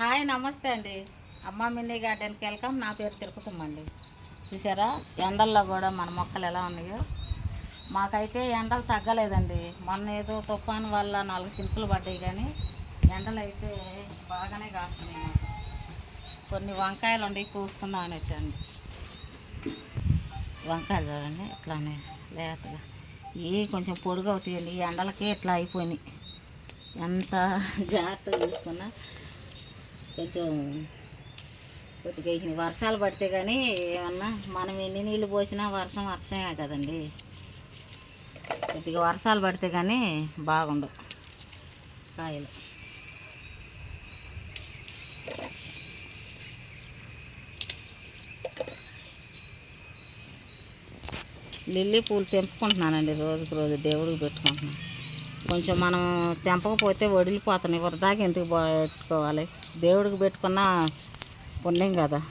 Hi నమస్తే అండి. అమ్మ మినీ గార్డెన్కి వెల్కమ్. నా పేరు తిరుపతమ్మ అండి. చూసారా? ఎండల్లో కూడా మన మొక్కలు ఎలా ఉన్నాయో. మాకైతే ఎండలు తగ్గలేదండి. మొన్న ఏదో తుఫాను వల్ల నాలుగు సింపులు పడ్డాయి కానీ ఎండలు అయితే బాగానే కాస్తున్నాయి మాకు. కొన్ని వంకాయలు ఉండి కూసుకుందాం అని వచ్చాను వంకాయలు చూడండి ఇట్లానే లేతగా. ఇవి కొంచెం పొడుగు అవుతాయండి. ఈ ఎండలకి ఇట్లా అయిపోయినాయి. ఎంత జాగ్రత్తగా చూసుకున్నా కొంచెం కొద్దిగా వర్షాలు పడితే కానీ ఏమన్నా మనం ఎన్ని నీళ్ళు పోసినా వర్షం వర్షమే కదండి. కొద్దిగా వర్షాలు పడితే కానీ బాగుండవు కాయలు. లిల్లీ పూలు తెంపుకుంటున్నానండి రోజుకు రోజు దేవుడికి పెట్టుకుంటున్నాను. కొంచెం మనం తెంపకపోతే వడిలిపోతున్నాయి. వరదాకా ఎందుకు పెట్టుకోవాలి? దేవుడికి పెట్టుకున్న పుణ్యం కదా.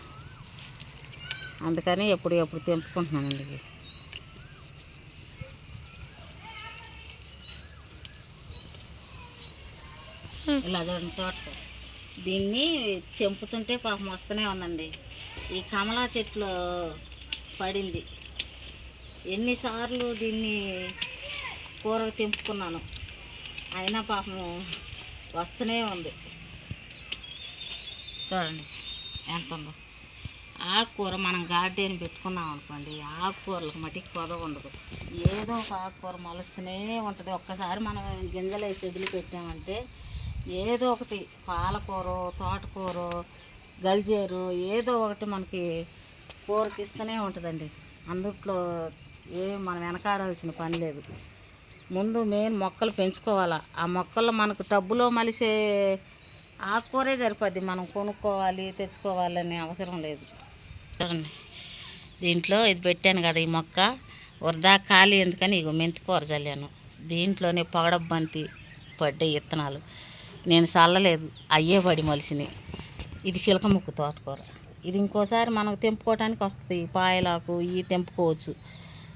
అందుకని ఎప్పుడు ఎప్పుడు తెంపుకుంటున్నానండి ఇవి. ఇలా తోట. దీన్ని తెంపుతుంటే పాపం వస్తూనే ఉందండి. ఈ కమలా చెట్లు పడింది. ఎన్నిసార్లు దీన్ని కూర తెంపుకున్నాను. అయినా పాపం వస్తూనే ఉంది. చూడండి. ఎంత ఉందో. ఆకుకూర మనం గార్డెన్ పెట్టుకున్నాం అనుకోండి ఆకుకూరలకు మటుకు కొదవ ఉండదు. ఏదో ఒక ఆకుకూర మొలుస్తూనే ఉంటుంది. ఒక్కసారి మనం గింజలు వేసి వదిలిపెట్టామంటే ఏదో ఒకటి పాలకూర తోటకూర గల్జేరు ఏదో ఒకటి మనకి కూరకి ఇస్తూనే ఉంటుందండి. అందుట్లో ఏ మనం వెనకాడాల్సిన పని లేదు. ముందు మెయిన్ మొక్కలు పెంచుకోవాలా. ఆ మొక్కలు మనకు టబ్బులో మలిసే ఆకుకూరే సరిపోద్ది. మనం కొనుక్కోవాలి తెచ్చుకోవాలనే అవసరం లేదు. చూడండి. దీంట్లో ఇది పెట్టాను కదా ఈ మొక్క. వరదా ఖాళీ ఎందుకని ఇగో మెంతి కూర చల్లాను. దీంట్లోనే పొగడబ్బంతి పడ్డే విత్తనాలు నేను చల్లలేదు. అయ్యే పడి మలిసినాయి ఇది చిలకముక్కు తోటకూర. ఇది ఇంకోసారి మనకు తెంపుకోవడానికి వస్తుంది. పాయలాకు ఇవి తెంపుకోవచ్చు.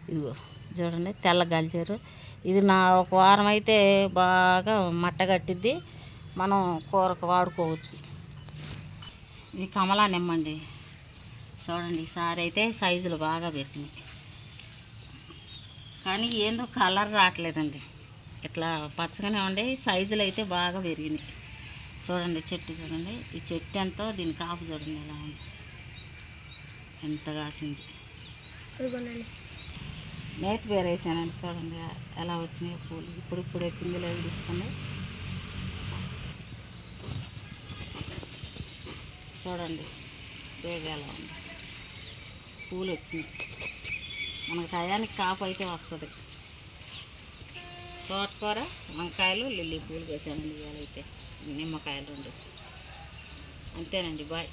ఇదిగో చూడండి. తెల్ల గల్చారు ఇది నా ఒక వారం అయితే బాగా మట్టగట్టిద్ది మనం కూరకు వాడుకోవచ్చు. ఇది కమలా నిమ్మండి చూడండి ఈసారి అయితే సైజులు బాగా పెట్టినాయి కానీ ఏందో కలర్ రావట్లేదండి. ఇట్లా పచ్చగానే ఉండే సైజులు అయితే బాగా పెరిగినాయి. చూడండి చెట్టు చూడండి. ఈ చెట్టు ఎంతో దీని కాపు చూడండి ఎలా ఉంది. ఎంత కాసింది. నేతి పేరు వేసానండి చూడండి ఎలా వచ్చినాయి పూలు. ఇప్పుడు ఇప్పుడే అవి తీసుకున్నాయి చూడండి పేరు ఎలా ఉంది. పూలు వచ్చినాయి. మనకు టయానికి కాపు అయితే వస్తుంది. తోటకూర వంకాయలు లిల్లీ పూలు వేసానండి ఇవాళ అయితే. నిమ్మకాయలు రెండు. అంతేనండి బాయ్.